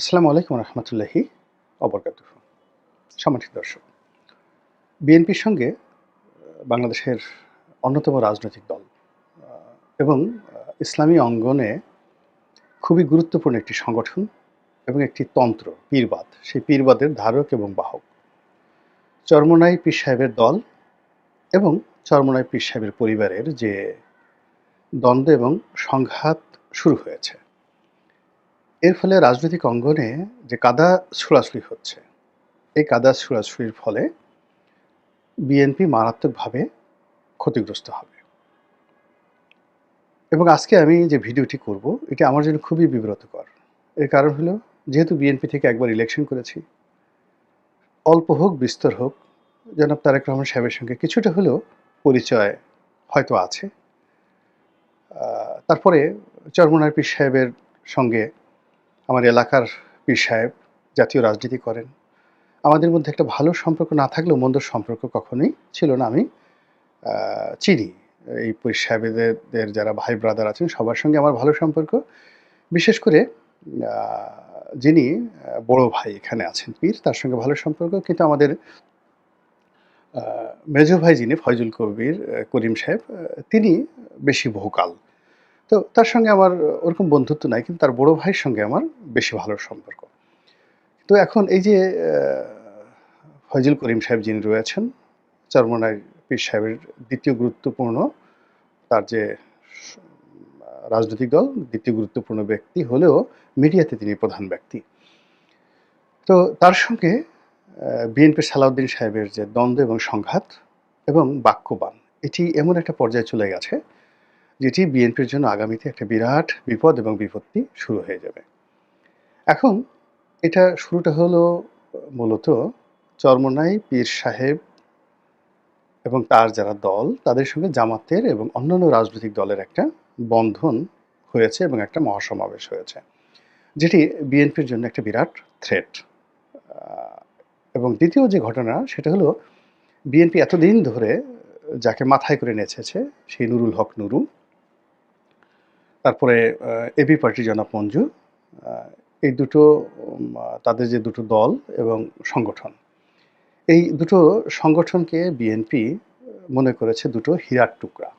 আসসালামু আলাইকুম রহমতুল্লাহি অবরকাত সম্মানিত দর্শক, বিএনপির সঙ্গে বাংলাদেশের অন্যতম রাজনৈতিক দল এবং ইসলামী অঙ্গনে খুবই গুরুত্বপূর্ণ একটি সংগঠন এবং একটি তন্ত্র, পীরবাদ। সেই পীরবাদের ধারক এবং বাহক। চরমনাই পীর সাহেবের দল এবং চরমনাই পীর সাহেবের পরিবারের যে দ্বন্দ্ব এবং সংঘাত শুরু হয়েছে। এর ফলে রাজনৈতিক অঙ্গনে যে কাদা ছোড়াছুড়ি হচ্ছে, এই কাদা ছোড়াছুড়ির ফলে বিএনপি মারাত্মকভাবে ক্ষতিগ্রস্ত হবে। এবং আজকে আমি যে ভিডিওটি করব, এটি আমার জন্য খুবই বিব্রতকর। এর কারণ হলো, যেহেতু বিএনপি থেকে একবার ইলেকশন করেছি, অল্প হোক, বিস্তর হোক, জনাব তারেক রহমান সাহেবের সঙ্গে কিছুটা হলেও পরিচয় হয়তো আছে। তারপরে চরমনার পীর সাহেবের সঙ্গে আমার এলাকার পীর সাহেব জাতীয় রাজনীতি করেন। আমাদের মধ্যে একটা ভালো সম্পর্ক না থাকলেও মন্দ সম্পর্ক কখনোই ছিল না। আমি চিনি এই পীর সাহেবদের যারা ভাই ব্রাদার আছেন, সবার সঙ্গে আমার ভালো সম্পর্ক। বিশেষ করে যিনি বড় ভাই এখানে আছেন পীর, তার সঙ্গে ভালো সম্পর্ক। কিন্তু আমাদের মেজ ভাই যিনি, ফয়জুল কবির করিম সাহেব তিনি বেশি বহুকাল তো তার সঙ্গে আমার ওরকম বন্ধুত্ব নাই কিন্তু তার বড় ভাইয়ের সঙ্গে আমার বেশি ভালো সম্পর্ক। তো এখন এই যে আহ, ফয়জুল করিম সাহেব যিনি রয়েছেন চরমনাই পীর সাহেবের দ্বিতীয় গুরুত্বপূর্ণ তার যে রাজনৈতিক দল দ্বিতীয় গুরুত্বপূর্ণ ব্যক্তি হলেও মিডিয়াতে তিনি প্রধান ব্যক্তি। তো তার সঙ্গে বিএনপি সালাউদ্দিন সাহেবের যে দ্বন্দ্ব এবং সংঘাত এবং বাক্যবান এটি এমন একটা পর্যায়ে চলে গেছে যেটি বিএনপির জন্য আগামীতে একটা বিরাট বিপদ এবং বিপত্তি শুরু হয়ে যাবে। এখন এটা শুরুটা হলো মূলত চরমনাই পীর সাহেব এবং তার যারা দল, তাদের সঙ্গে জামাতের এবং অন্যান্য রাজনৈতিক দলের একটা বন্ধন হয়েছে এবং একটা মহাসমাবেশ হয়েছে, যেটি বিএনপির জন্য একটা বিরাট থ্রেট এবং দ্বিতীয় যে ঘটনা, সেটা হলো বিএনপি এতদিন ধরে যাকে মাথায় করে নেচেছে, সেই নুরুল হক নুরু তারপরে এবি পার্টি জনাব মঞ্জু এই দুটো তাদের যে দুটো দল এবং সংগঠন, এই দুটো সংগঠনকে বিএনপি মনে করেছে দুটো হীরার টুকরা,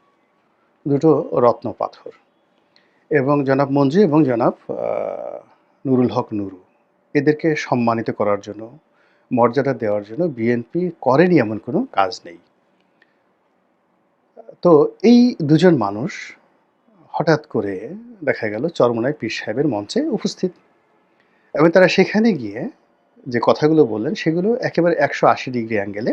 দুটো রত্ন পাথর এবং জনাব মঞ্জু এবং জনাব নুরুল হক নুরু, এদেরকে সম্মানিত করার জন্য, মর্যাদা দেওয়ার জন্য বিএনপি করেনি এমন কোনো কাজ নেই। তো এই দুজন মানুষ হঠাৎ করে দেখা গেল চরমনায় পীর সাহেবের মঞ্চে উপস্থিত। এবং তারা সেখানে গিয়ে যে কথাগুলো বললেন, সেগুলো একেবারে একশো আশি ডিগ্রি অ্যাঙ্গেলে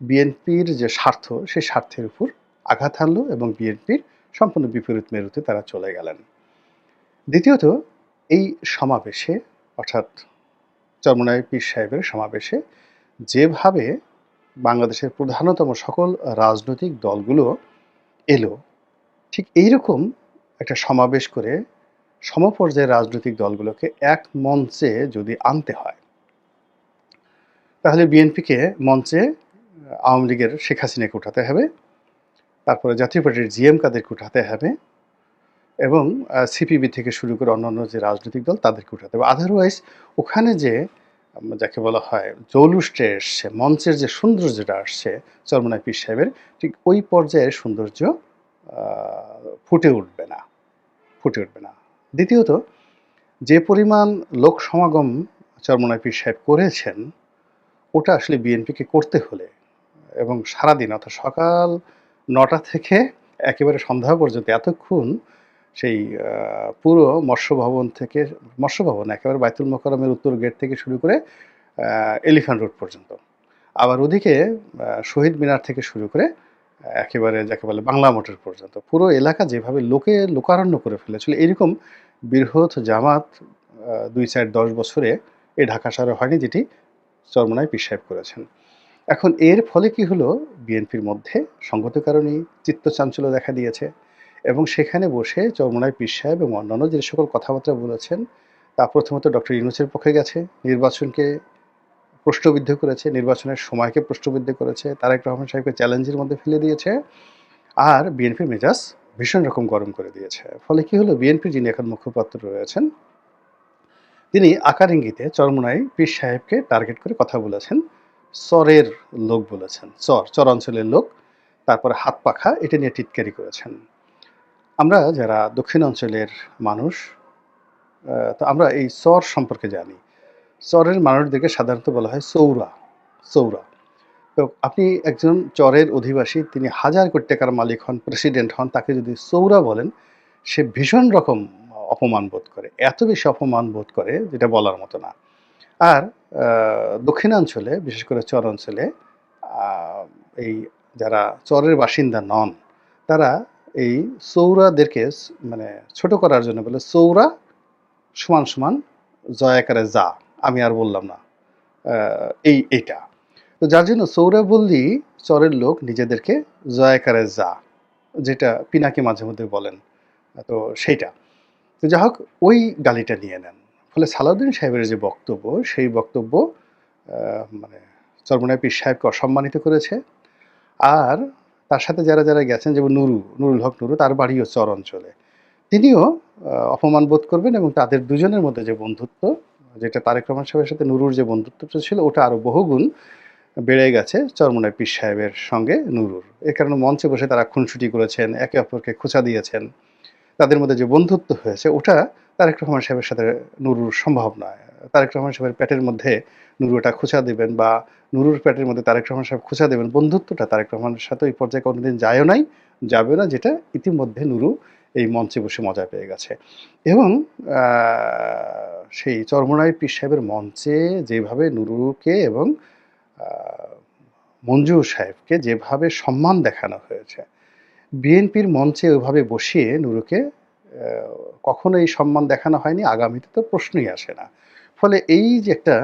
বিএনপির যে স্বার্থ, সেই স্বার্থের উপর আঘাত হানলো এবং বিএনপির সম্পূর্ণ বিপরীত মেরুতে তারা চলে গেলেন। দ্বিতীয়ত, এই সমাবেশে, অর্থাৎ চরমনায় পীর সাহেবের সমাবেশে যেভাবে বাংলাদেশের প্রধানতম সকল রাজনৈতিক দলগুলো এলো, ঠিক এইরকম একটা সমাবেশ করে সমপর্যায়ের রাজনৈতিক দলগুলোকে এক মঞ্চে যদি আনতে হয়, তাহলে বিএনপিকে মঞ্চে আওয়ামী লীগের শেখ হাসিনাকে উঠাতে হবে, তারপরে জাতীয় পার্টির জিএম কাদেরকে উঠাতে হবে এবং সিপিবি থেকে শুরু করে অন্যান্য যে রাজনৈতিক দল তাদেরকে উঠাতে হবে। আদারওয়াইজ ওখানে যে যাকে বলা হয় জৌলুসটা এসছে, মঞ্চের যে সৌন্দর্যটা আসছে, চরমনায় পীর সাহেবের, ঠিক ওই পর্যায়ের সৌন্দর্য ফুটে উঠবে না, ফুটে উঠবে না। দ্বিতীয়ত, যে পরিমাণ লোক সমাগম চরমনায় পীর সাহেব করেছেন, ওটা আসলে বিএনপিকে করতে হলে এবং সারাদিন, অর্থাৎ সকাল নটা থেকে একেবারে সন্ধ্যা পর্যন্ত এতক্ষণ সেই পুরো মৎস্য ভবন থেকে, মৎস্য ভবন একেবারে বাইতুল মোকারমের উত্তর গেট থেকে শুরু করে এলিফ্যান্ট রোড পর্যন্ত। আবার ওদিকে শহীদ মিনার থেকে শুরু করে একেবারে যাকে বলে বাংলা মোটর পর্যন্ত। পুরো এলাকা যেভাবে লোকে লোকারণ্য করে ফেলেছিল, এরকম বৃহৎ জামাত দুই চার দশ বছরে এ ঢাকা শহরে হয়নি যেটি চরমনায় পীর সাহেব করেছেন। এখন এর ফলে কি হলো? বিএনপির মধ্যে সঙ্গত কারণে চিত্তচাঞ্চল্য দেখা দিয়েছে এবং সেখানে বসে চরমনায় পীর এবং অন্যান্য যে সকল কথাবার্তা বলেছেন, তা প্রথমত ডক্টর ইউনুসের পক্ষে গেছে। নির্বাচনকে প্রশ্নবিদ্ধ করেছে, নির্বাচনের সময়কে প্রশ্নবিদ্ধ করেছে, তারেক রহমান সাহেবকে চ্যালেঞ্জের মধ্যে ফেলে দিয়েছে আর বিএনপির মেজাজ ভীষণ রকম গরম করে দিয়েছে। ফলে কি হলো? বিএনপির যিনি এখন মুখপাত্র রয়েছেন, তিনি আকার ইঙ্গিতে চরমোনাই পীর সাহেবকে টার্গেট করে কথা বলেছেন, চরের লোক বলেছেন, চর চর অঞ্চলের লোক, তারপরে হাত পাখা, এটা নিয়ে টিটকারি করেছেন। আমরা যারা দক্ষিণ অঞ্চলের মানুষ তো আমরা এই চর সম্পর্কে জানি। চরের মানুষদেরকে সাধারণত বলা হয় চৌরা চৌরা। তো আপনি একজন চরের অধিবাসী, তিনি হাজার কোটি টাকার মালিক হন প্রেসিডেন্ট হন, তাকে যদি চৌরা বলেন, সে ভীষণ রকম অপমান বোধ করে, এত বেশি অপমান বোধ করে, যেটা বলার মতো না। আর দক্ষিণাঞ্চলে, বিশেষ করে চর অঞ্চলে এই যারা চরের বাসিন্দা নন, তারা এই চৌরাদেরকে মানে ছোট করার জন্য বলে চৌরা সমান সমান জয়াকারে যা। আমি আর বললাম না। এই, এইটা। তো যার জন্য চৌরা চরের লোক নিজেদেরকে জয়াকারে যা, যেটা পিনাকে মাঝে মধ্যে বলেন, তো সেইটা। তো যাই হোক, ওই গালিটা নিয়ে নেন। ফলে সালাউদ্দিন সাহেবের যে বক্তব্য, সেই বক্তব্য মানে চরমনায় পীর সাহেবকে অসম্মানিত করেছে। আর তার সাথে যারা যারা গেছেন, যেমন নুরু, নুরুল হক নুরু, তার বাড়িও চর অঞ্চলে। তিনিও অপমান বোধ করবেন এবং তাদের দুজনের মধ্যে যে বন্ধুত্ব যেটা তারেক রহমান সাহেবের সাথে নুরুর যে বন্ধুত্বটা ছিল, ওটা আরও বহুগুণ বেড়ে গেছে চরমনায় পীর সাহেবের সঙ্গে নুরুর। এ কারণে মঞ্চে বসে তারা খুনসুটি করেছেন, একে অপরকে খোঁচা দিয়েছেন। তাদের মধ্যে যে বন্ধুত্ব হয়েছে, ওটা তারেক রহমান সাহেবের সাথে নুরুর সম্ভব নয়। তারেক রহমান সাহেবের পেটের মধ্যে নুরু ওটা খোঁচা দেবেন বা নুরুর পেটের মধ্যে তারেক রহমান সাহেব খোঁচা দেবেন, বন্ধুত্বটা তারেক রহমানের সাথে ওই পর্যায়ে কোনোদিন যায়ও নাই যাবে না, যেটা ইতিমধ্যে নুরু এই মঞ্চে বসে মজা পেয়ে গেছে। এবং সেই চরমনাই পীর সাহেবের মঞ্চে যেভাবে নুরুকে এবং মঞ্জু সাহেবকে যেভাবে সম্মান দেখানো হয়েছে, বিএনপির মঞ্চে ওইভাবে বসিয়ে নুরুকে কখনো এই সম্মান দেখানো হয়নি, আগামীতে তো প্রশ্নই আসে না। ফলে এই যে একটা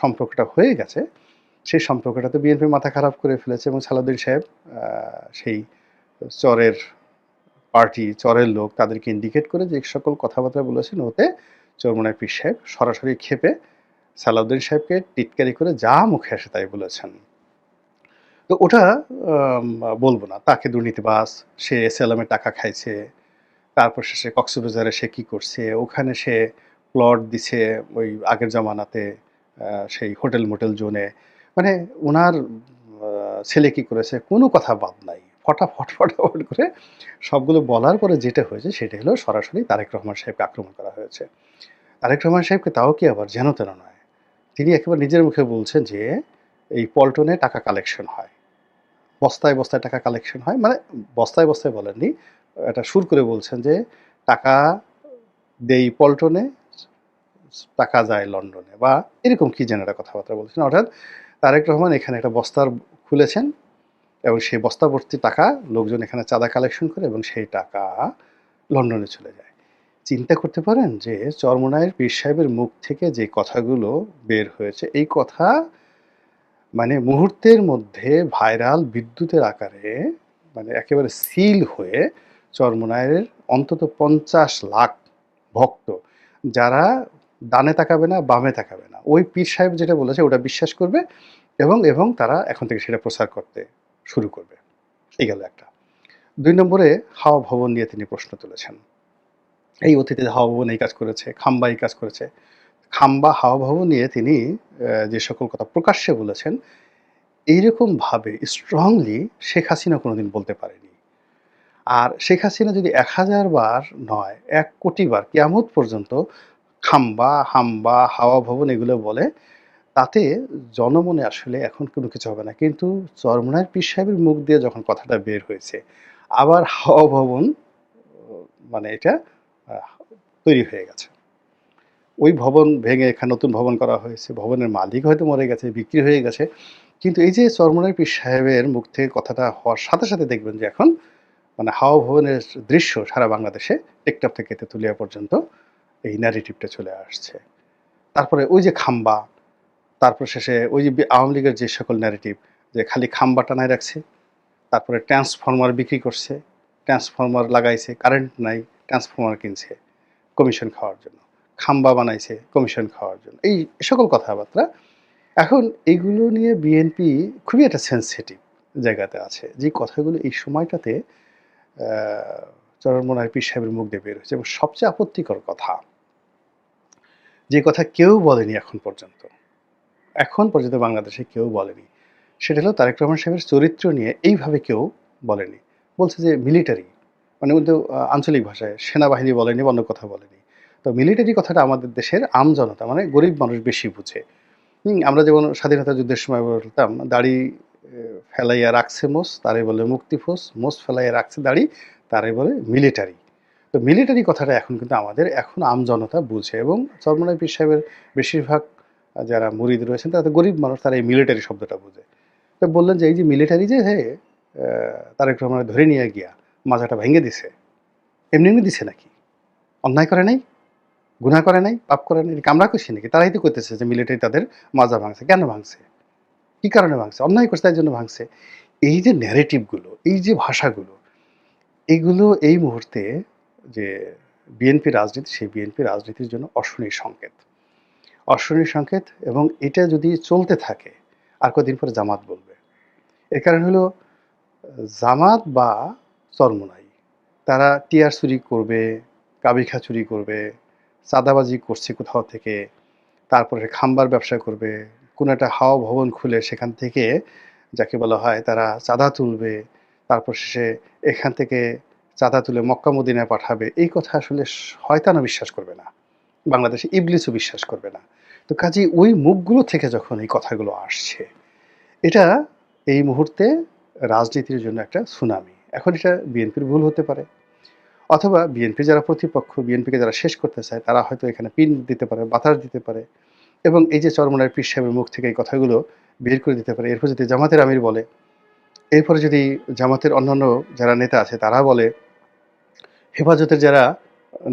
সম্পর্কটা হয়ে গেছে, সেই সম্পর্কটা তো বিএনপির মাথা খারাপ করে ফেলেছে এবং সালাউদ্দিন সাহেব সেই চরের পার্টি চরের লোক তাদেরকে ইন্ডিকেট করে যে সকল কথাবার্তা বলেছেন, ওতে চরমনায় পীর সাহেব সরাসরি খেপে সালাউদ্দিন সাহেবকে টিটকারি করে যা মুখে আসে তাই বলেছেন। তো ওটা বলব না, তাকে দুর্নীতিবাস সে এসএলএমের টাকা খাইছে, তারপর শেষে কক্সবাজারে সে কি করছে, ওখানে সে প্লট দিছে ওই আগের জামানাতে সেই হোটেল মোটেল জোনে মানে ওনার ছেলে কি করেছে, কোনো কথা বাদ নাই। ফটাফট ফটাফট করে সবগুলো বলার পরে যেটা হয়েছে সেটা হলো সরাসরি তারেক রহমান সাহেবকে আক্রমণ করা হয়েছে। তারেক রহমান সাহেবকে তাও কি আবার যেন তেন নয়। তিনি একেবারে নিজের মুখে বলছেন যে এই পল্টনে টাকা কালেকশন হয়। বস্তায় বস্তায় টাকা কালেকশন হয়। মানে বস্তায় বস্তায় বলেননি এটা সুর করে বলছেন যে টাকা দেই পল্টনে, টাকা যায় লন্ডনে। বা এরকম কি যেন একটা কথাবার্তা বলছেন। অর্থাৎ তারেক রহমান এখানে একটা বস্তার খুলেছেন। এবং সেই বস্তা ভর্তি টাকা লোকজন এখানে চাঁদা কালেকশন করে এবং সেই টাকা লন্ডনে চলে যায়। চিন্তা করতে পারেন যে চরমনায়ের পীর সাহেবের মুখ থেকে যে কথাগুলো বের হয়েছে, এই কথা মানে মুহূর্তের মধ্যে ভাইরাল বিদ্যুতের আকারে মানে একেবারে সিল হয়ে চরমনায়ের অন্তত পঞ্চাশ লাখ ভক্ত যারা ডানে তাকাবে না, বামে তাকাবে না। ওই পীর সাহেব যেটা বলেছে ওটা বিশ্বাস করবে এবং এবং তারা এখন থেকে সেটা প্রচার করতে শুরু করবে। এই গেল একটা। দুই নম্বরে হাওয়া ভবন নিয়ে তিনি প্রশ্ন তুলেছেন। এই অতীতে হাওয়া ভবন এই কাজ করেছে, খাম্বা এই কাজ করেছে। খাম্বা, হাওয়া ভবন নিয়ে তিনি যে সকল কথা প্রকাশ্যে বলেছেন এইরকমভাবে স্ট্রংলি শেখ হাসিনা কোনোদিন বলতে পারেনি। আর শেখ হাসিনা যদি এক হাজার বার নয়, এক কোটি বার কেমন পর্যন্ত খাম্বা, হাম্বা, হাওয়া ভবন এগুলো বলে তাতে জনমনে আসলে এখন কোনো কিছু হবে না। কিন্তু চরমনায়ের পীর সাহেবের মুখ দিয়ে যখন কথাটা বের হয়েছে, আবার হাওয়া ভবন মানে এটা তৈরি হয়ে গেছে। ওই ভবন ভেঙে এখানে নতুন ভবন করা হয়েছে। ভবনের মালিক হয়তো মরে গেছে, বিক্রি হয়ে গেছে। কিন্তু এই যে চরমনার পীর সাহেবের মুখ থেকে কথাটা হওয়ার সাথে সাথে দেখবেন যে এখন মানে হাওয়া ভবনের দৃশ্য সারা বাংলাদেশে টেকটাপ থেকে তেঁতুলিয়া পর্যন্ত এই ন্যারেটিভটা চলে আসছে। তারপরে ওই যে খাম্বা তারপর শেষে ওই যে আওয়ামী লীগের যে সকল ন্যারেটিভ যে খালি খাম্বা টানায় রাখছে, তারপরে ট্রান্সফর্মার বিক্রি করছে ট্রান্সফর্মার লাগাইছে কারেন্ট নাই ট্রান্সফর্মার কিনছে কমিশন খাওয়ার জন্য। খাম্বা বানাইছে কমিশন খাওয়ার জন্য। এই সকল কথাবার্তা। এখন এইগুলো নিয়ে বিএনপি খুবই একটা সেন্সিটিভ জায়গাতে আছে, যে কথাগুলো এই সময়টাতে চরমনায় পীর সাহেবের মুখ দিয়ে বের হয়েছে। এবং সবচেয়ে আপত্তিকর কথা, যে কথা কেউ বলেনি এখন পর্যন্ত। এখন পর্যন্ত বাংলাদেশে কেউ বলেনি। সেটা হলো তারেক রহমান সাহেবের চরিত্র নিয়ে এইভাবে কেউ বলেনি। বলছে যে মিলিটারি মানে কিন্তু আঞ্চলিক ভাষায় সেনাবাহিনী বলেনি অন্য কথা বলেনি। তো মিলিটারি কথাটা আমাদের দেশের আম জনতা মানে গরিব মানুষ বেশি বুঝে। আমরা যেমন স্বাধীনতা যুদ্ধের সময় বলতাম, দাড়ি ফেলাইয়া রাখছে মোস তারে বলে মুক্তিফোস মোস ফেলাইয়া রাখছে দাড়ি, তারে বলে মিলিটারি তো মিলিটারি কথাটা এখন কিন্তু আমাদের, এখন আম জনতা বুঝে এবং চরমনাই পীর সাহেবের বেশিরভাগ যারা মুরিদ রয়েছেন, তারা তো গরিব মানুষ, তারা এই মিলিটারি শব্দটা বোঝে। তো বললেন যে, এই যে মিলিটারি যে হে তারেক রহমান ধরে নিয়ে গিয়া মাজাটা ভেঙে দিছে, এমনি এমনি দিছে নাকি? অন্যায় করে নাই? গুণা করে নাই? পাপ করে নাই? কামরা করছে নাকি? তারাই তো করতেছে যে মিলিটারি তাদের মাজা ভাঙছে। কেন ভাঙছে? কি কারণে ভাঙছে? অন্যায় করছে, তাই জন্য ভাঙছে। এই যে ন্যারেটিভগুলো এই যে ভাষাগুলো এইগুলো এই মুহূর্তে যে বিএনপি রাজনীতি, সেই বিএনপি রাজনীতির জন্য অশনির সংকেত। অশনির সংকেত এবং এটা যদি চলতে থাকে, আর কদিন পরে জামাত বলবে। এর কারণ হলো, জামাত বা চরমোনাই, তারা টিয়ার চুরি করবে কাবিখা চুরি করবে, চাঁদাবাজি করছে কোথাও থেকে, তারপরে খাম্বার ব্যবসা করবে, কোনো একটা হাওয়া ভবন খুলে সেখান থেকে যাকে বলা হয় তারা চাঁদা তুলবে, তারপর শেষে এখান থেকে চাঁদা তুলে মক্কা মদিনায় পাঠাবে, এই কথা আসলে হয়তানো বিশ্বাস করবে না। বাংলাদেশে ইবলিসও বিশ্বাস করবে না। তো কাজেই ওই মুখগুলো থেকে যখন এই কথাগুলো আসছে, এটা এই মুহূর্তে রাজনীতির জন্য একটা সুনামি। এখন এটা বিএনপির ভুল হতে পারে। অথবা বিএনপি যারা প্রতিপক্ষ, বিএনপিকে যারা শেষ করতে চায়, তারা হয়তো এখানে পিন দিতে পারে, বাতাস দিতে পারে। এবং এই যে চরমনার পীর সাহেবের মুখ থেকে এই কথাগুলো বের করে দিতে পারে। এরপর যদি জামাতের আমির বলে, এরপরে যদি জামাতের অন্যান্য যারা নেতা আছে, তারা বলে, হেফাজতের যারা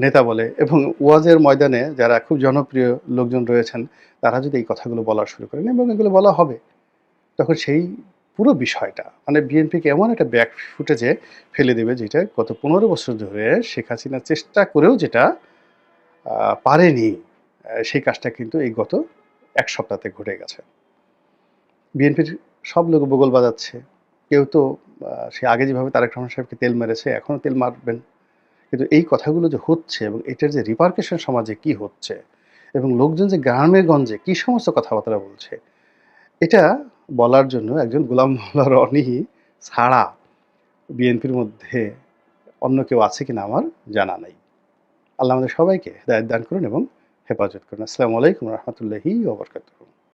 নেতা বলে এবং ওয়াজের ময়দানে যারা খুব জনপ্রিয় লোকজন রয়েছেন, তারা যদি এই কথাগুলো বলা শুরু করেন এবং এগুলো বলা হবে, তখন সেই পুরো বিষয়টা মানে বিএনপিকে এমন একটা ব্যাক ফুটেজে ফেলে দেবে যেটা গত পনেরো বছর ধরে শেখ হাসিনা চেষ্টা করেও যেটা পারেনি সেই কাজটা কিন্তু এই গত এক সপ্তাহতে ঘটে গেছে। বিএনপির সব লোক বগল বাজাচ্ছে, কেউ তো সে আগে যেভাবে তারেক রহমান সাহেবকে তেল মেরেছে এখনও তেল মারবেন। কিন্তু এই কথাগুলো যে হচ্ছে এবং এটার যে রিপার্কেশন সমাজে কি হচ্ছে এবং লোকজন যে গ্রামে গঞ্জে কি সমস্ত কথাবার্তা বলছে, এটা বলার জন্য একজন গোলাম মোল্লা রনি ছাড়া বিএনপির মধ্যে অন্য কেউ আছে কিনা আমার জানা নাই। আল্লাহ আমাদের সবাইকে দায়িত্ব দান করুন এবং হেফাজত করুন। আসসালামু আলাইকুম রহমতুল্লাহি ওবরকাতুহ